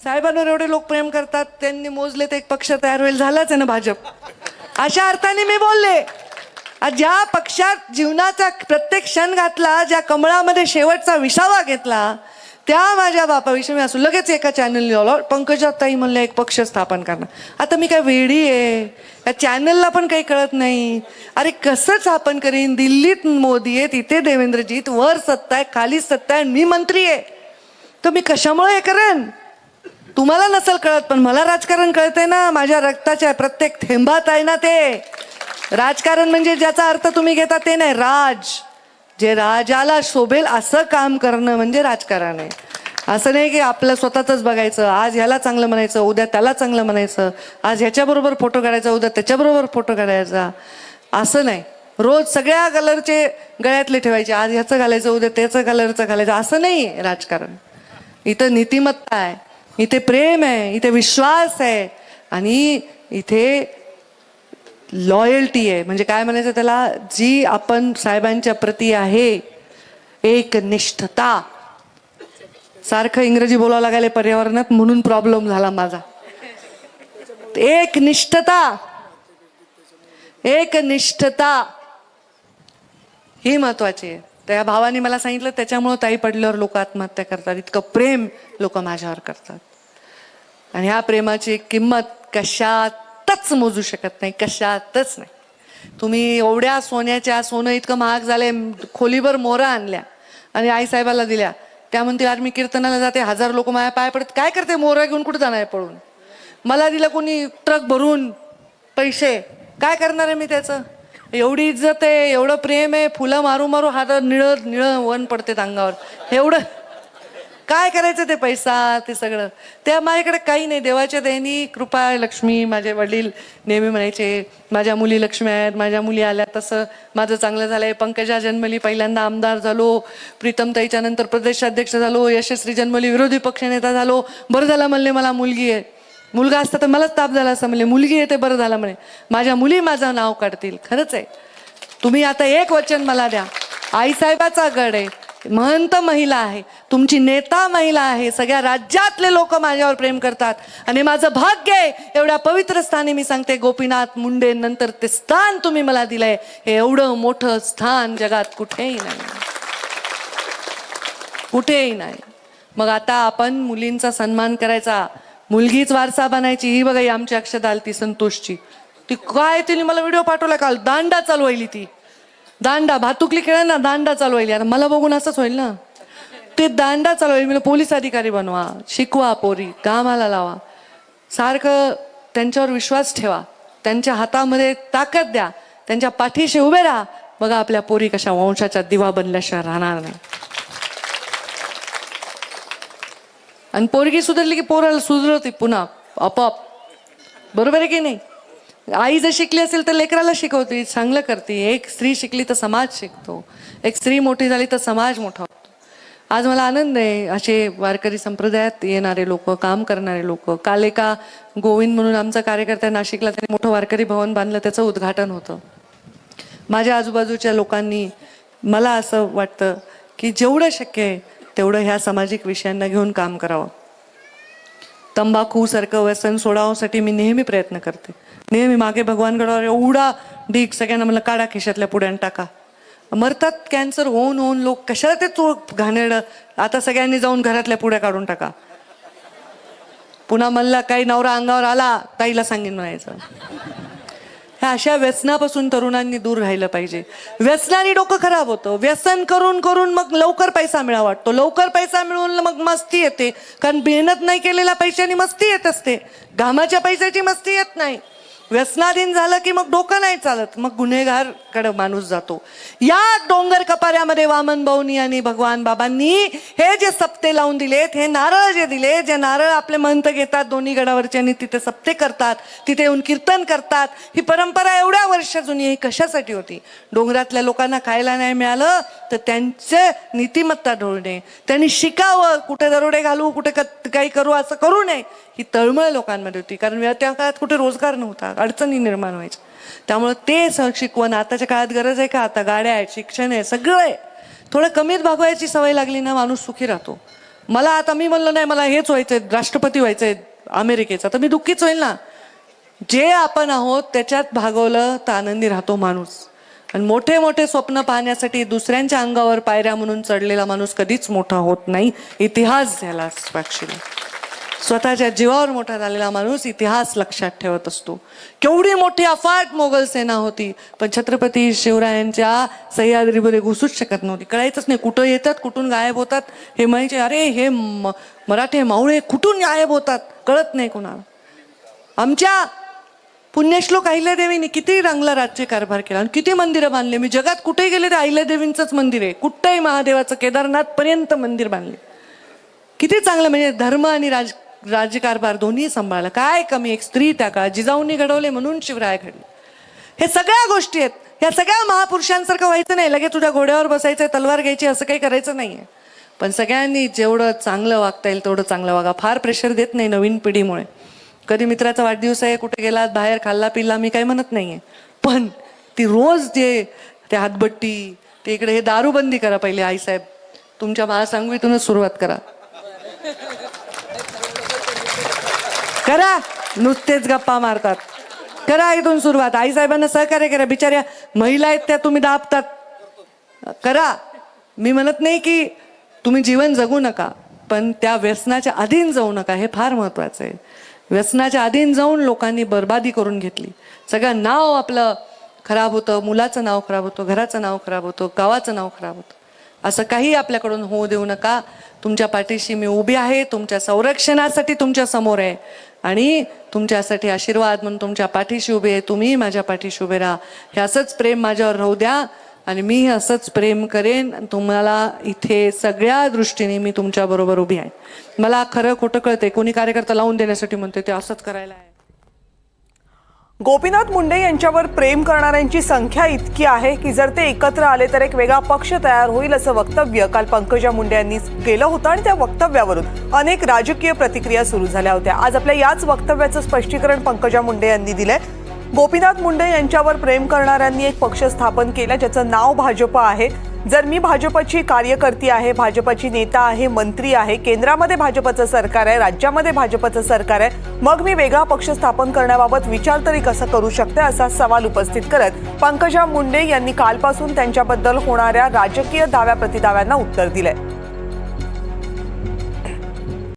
साहेबांवर एवढे लोक प्रेम करतात त्यांनी मोजले तर एक पक्ष तयार होईल झालाच आहे ना भाजप. अशा अर्थाने मी बोलले ज्या पक्षात जीवनाचा प्रत्येक क्षण घातला ज्या कमळामध्ये शेवटचा विसावा घेतला त्या माझ्या बापाविषयी मी असू लगेच एका चॅनलने आलो. पंकजा ताई म्हणलं एक पक्ष स्थापन करणार आता मी काय वेडी आहे? या चॅनलला पण काही कळत नाही. अरे कसं स्थापन करीन? दिल्लीत मोदी आहे तिथे देवेंद्रजीत वर सत्ता आहे खाली सत्ता आहे मी मंत्री आहे. तर मी कशामुळे हे करेन? तुम्हाला नसेल कळत पण मला राजकारण कळतंय ना. माझ्या रक्ताच्या प्रत्येक थेंबात आहे ना ते. राजकारण म्हणजे ज्याचा अर्थ तुम्ही घेता ते नाही राज. जे राजाला शोभेल असं काम करणं म्हणजे राजकारण आहे. असं नाही की आपलं स्वतःच बघायचं. आज ह्याला चांगलं म्हणायचं उद्या त्याला चांगलं म्हणायचं. आज ह्याच्याबरोबर फोटो काढायचा उद्या त्याच्याबरोबर फोटो काढायचा. असं नाही. रोज सगळ्या कलरचे गळ्यातले ठेवायचे. आज ह्याचं घालायचं उद्या त्याचं कलरचं घालायचं. असं नाही आहे राजकारण. इथं नीतिमत्ता आहे. इथे प्रेम आहे इथे विश्वास आहे आणि इथे लॉयल्टी आहे. म्हणजे काय म्हणायचं त्याला? जी आपण साहेबांच्या प्रती आहे एक निष्ठता. सारखं इंग्रजी बोलावं लागायला पर्यावरणात म्हणून प्रॉब्लेम झाला माझा. एक निष्ठता. एक निष्ठता ही महत्वाची आहे. त्या भावाने मला सांगितलं त्याच्यामुळं ताई पडल्यावर लोक आत्महत्या करतात. इतकं प्रेम लोक माझ्यावर करतात. आणि ह्या प्रेमाची किंमत कशातच मोजू शकत नाही कशातच नाही. तुम्ही एवढ्या सोन्याच्या सोनं इतकं महाग झालंय खोलीभर मोरा आणल्या आणि आईसाहेबाला दिल्या. त्या म्हणते आज मी कीर्तनाला जाते हजार लोक माझ्या पाय पडत काय करते मोरा घेऊन कुठं जाणार आहे पळून? मला दिलं कोणी ट्रक भरून पैसे काय करणार आहे मी त्याचं? एवढी इज्जत आहे एवढं प्रेम आहे फुलं मारू मारू हात निळ निळ वन पडते अंगावर. एवढं काय करायचं ते पैसा ते सगळं. त्या माझ्याकडे काही नाही. देवाच्या दयानी कृपा लक्ष्मी माझे वडील नेहमी म्हणायचे माझ्या मुली लक्ष्मी आहेत माझ्या मुली आल्या तसं माझं चांगलं झालंय. पंकजा जन्मली पहिल्यांदा आमदार झालो. प्रीतमताईच्या नंतर प्रदेशाध्यक्ष झालो. यशस्वी जन्मली विरोधी पक्षनेता झालो. बरं झालं म्हणले मला मुलगी आहे. मुलगा असता तर मलाच ताप झाला असं म्हणले मुलगी येते बरं झालं म्हणे. माझ्या मुली माझं नाव काढतील. खरंच आहे. तुम्ही आता एक वचन मला द्या. आईसाहेबाचा गड आहे. महंत महिला आहे. तुमची नेता महिला आहे. सगळ्या राज्यातले लोक माझ्यावर प्रेम करतात. आणि माझं भाग्य आहे. एवढ्या पवित्र स्थानी मी सांगते गोपीनाथ मुंडे नंतर ते स्थान तुम्ही मला दिलंय. हे एवढं मोठं स्थान जगात कुठेही नाही. कुठेही नाही. मग आता आपण मुलींचा सन्मान करायचा. मुलगीच वारसा बनायची ही बघा ही आमची अक्षता आली ती संतोषची. ती काय तिने मला व्हिडिओ पाठवला काल? दांडा चालवायली ती. दांडा भातुकली खेळ ना दांडा चालवायली. आता मला बघून असंच होईल ना. ते दांडा चालवायली मला पोलीस अधिकारी बनवा शिकवा पोरी कामाला लावा. सारखं त्यांच्यावर विश्वास ठेवा. त्यांच्या हातामध्ये ताकद द्या. त्यांच्या पाठीशी उभे राहा. बघा आपल्या पोरी कशा वंशाच्या दिवा बनल्याशिवाय राहणार नाही. आणि पोरगी सुधारली की पोराला सुधरवते पुन्हा आपोआप. बरोबर आहे की नाही? आई जर शिकली असेल तर लेकराला शिकवते चांगलं करते. एक स्त्री शिकली तर समाज शिकतो. एक स्त्री मोठी झाली तर समाज मोठा होतो. आज मला आनंद आहे असे वारकरी संप्रदायात येणारे लोक काम करणारे लोक. काल एका गोविंद म्हणून आमचा कार्यकर्ता नाशिकला त्यांनी मोठं वारकरी भवन बांधलं त्याचं उद्घाटन होतं. माझ्या आजूबाजूच्या लोकांनी मला असं वाटतं की जेवढं शक्य आहे तेवढं ह्या सामाजिक विषयांना घेऊन काम करावं. तंबाखू सारखं व्यसन सोडावसाठी मी नेहमी प्रयत्न करते. नेहमी मागे भगवानगडावर एवढा ढीक सगळ्यांना मला काढा खिशातल्या पुड्यान टाका. मरतात कॅन्सर होऊन होऊन लोक कशाला ते चोळ घाणेरडं? आता सगळ्यांनी जाऊन घरातल्या पुढ्या काढून टाका. पुन्हा मला काही नवरा अंगावर आला ताईला सांगेन म्हणायचं. ह्या अशा व्यसनापासून तरुणांनी दूर राहिलं पाहिजे. व्यसनाने डोकं खराब होतं. व्यसन करून करून मग लवकर पैसा मिळा वाटतो. लवकर पैसा मिळून मग मस्ती येते. कारण मेहनत नाही केलेल्या पैशाने मस्ती येत असते. घामाच्या पैशाची मस्ती येत नाही. व्यसनाधीन झालं की मग डोकं नाही चालत मग गुन्हेगारकडे माणूस जातो. या डोंगर कपाऱ्यामध्ये वामन भाऊनी आणि भगवान बाबांनी हे जे सप्ते लावून दिलेत हे नारळ जे दिले जे नारळ आपले मंत घेतात दोन्ही गडावरचे आणि तिथे सप्ते करतात तिथे येऊन कीर्तन करतात ही परंपरा एवढ्या वर्ष जुनी ही कशासाठी होती? डोंगरातल्या लोकांना खायला नाही मिळालं तर त्यांचे नीतिमत्ता ढोळणे त्यांनी शिकावं कुठे दरोडे घालू कुठे क- काही करू असं करू नये ही तळमळ लोकांमध्ये होती कारण त्या काळात कुठे रोजगार नव्हता. अडचणी निर्माण व्हायच्या त्यामुळे ते शिकवण आताच्या काळात गरज आहे का? आता गाड्या आहेत शिक्षण आहे सगळं आहे. थोडं कमीत भागवायची सवय लागली ना माणूस सुखी राहतो. मला आता मी म्हणलं नाही मला हेच व्हायचंय राष्ट्रपती व्हायचंय अमेरिकेचा. तर मी दुःखीच होईल ना. जे आपण आहोत त्याच्यात भागवलं तर आनंदी राहतो माणूस. आणि मोठे मोठे स्वप्न पाहण्यासाठी दुसऱ्यांच्या अंगावर पायऱ्या म्हणून चढलेला माणूस कधीच मोठा होत नाही. इतिहास झाला साक्षीला. स्वतःच्या जीवावर मोठा झालेला माणूस इतिहास लक्षात ठेवत असतो. केवढी मोठी अफाट मोगल सेना होती पण छत्रपती शिवरायांच्या सह्याद्रीमध्ये घुसूच शकत नव्हती. कळायचंच नाही कुठं येतात कुठून गायब होतात हे म्हणायचे अरे हे म- मराठे मावळे कुठून गायब होतात? कळत नाही कोणाला. आमच्या पुण्यश्लोक अहिल्यादेवींनी किती रंगला राज्य कारभार केला आणि किती मंदिरं बांधले. मी जगात कुठेही गेले तर अहिल्यादेवींचंच मंदिर आहे. कुठंही महादेवाचं केदारनाथपर्यंत मंदिर बांधले. किती चांगलं म्हणजे धर्म आणि राज राज्यकारभार दोन्ही सांभाळलं. काय कमी? एक स्त्री त्या काळात जिजाऊंनी घडवले म्हणून शिवराय घडले. हे सगळ्या गोष्टी आहेत. या सगळ्या महापुरुषांसारखं व्हायचं नाही. लगेच तुझ्या घोड्यावर बसायचं तलवार घ्यायची असं काही करायचं नाही आहे पण सगळ्यांनी जेवढं चांगलं वागता येईल तेवढं चांगलं वागा. फार प्रेशर देत नाही नवीन पिढीमुळे. कधी मित्राचा वाढदिवस आहे कुठे गेलात बाहेर खाल्ला पिल्ला मी काही म्हणत नाही आहे पण ती रोज जे ते हातबट्टी ते इकडे हे दारूबंदी करा पहिले आईसाहेब तुमच्या महासांगवीतूनच सुरुवात करा. करा. नुसतेच गप्पा मारतात. करा इथून सुरुवात. आईसाहेबांना सहकार्य करा. बिचाऱ्या महिला आहेत त्या तुम्ही दाबतात. करा. मी म्हणत नाही की तुम्ही जीवन जगू नका पण त्या व्यसनाच्या अधीन जाऊ नका. हे फार महत्वाचं आहे. व्यसनाच्या अधीन जाऊन लोकांनी बर्बादी करून घेतली. सगळं नाव आपलं खराब होतं. मुलाचं नाव खराब होतं. घराचं नाव खराब होतं. गावाचं नाव खराब होतं. असं काही आपल्याकडून होऊ देऊ नका. तुमच्या पाठीशी मी उभी आहे. तुमच्या संरक्षणासाठी तुमच्यासमोर आहे. आणि तुमच्यासाठी आशीर्वाद म्हणून तुमच्या पाठीशी उभे आहे. तुम्ही माझ्या पाठीशी उभे राहा. हे असंच प्रेम माझ्यावर राहू द्या आणि मी असंच प्रेम करेन. तुम्हाला इथे सगळ्या दृष्टीने मी तुमच्याबरोबर उभी आहे. मला खरं खोटं कळते कोणी कार्यकर्ता लावून देण्यासाठी म्हणते ते असंच करायला आहे. गोपीनाथ मुंडे यांच्यावर प्रेम करणाऱ्यांची संख्या इतकी आहे की जर ते एकत्र आले तर एक वेगळा पक्ष तयार होईल असं वक्तव्य काल पंकजा मुंडे यांनी केलं होतं आणि त्या वक्तव्यावरून अनेक राजकीय प्रतिक्रिया सुरू झाल्या होत्या. आज आपल्या याच वक्तव्याचं स्पष्टीकरण पंकजा मुंडे यांनी दिलंय. गोपीनाथ मुंडे यांच्यावर प्रेम करणाऱ्यांनी एक पक्ष स्थापन केला ज्याचं नाव भाजप आहे. जर मी भाजपची कार्यकर्ती आहे भाजपची नेता आहे मंत्री आहे केंद्रामध्ये भाजपचं सरकार आहे राज्यामध्ये भाजपचं सरकार आहे मग मी वेगळा पक्ष स्थापन करण्याबाबत विचार तरी कसा करू शकते असा सवाल उपस्थित करत पंकजा मुंडे यांनी कालपासून त्यांच्याबद्दल होणाऱ्या राजकीय दाव्या प्रतिदाव्यांना उत्तर दिलंय.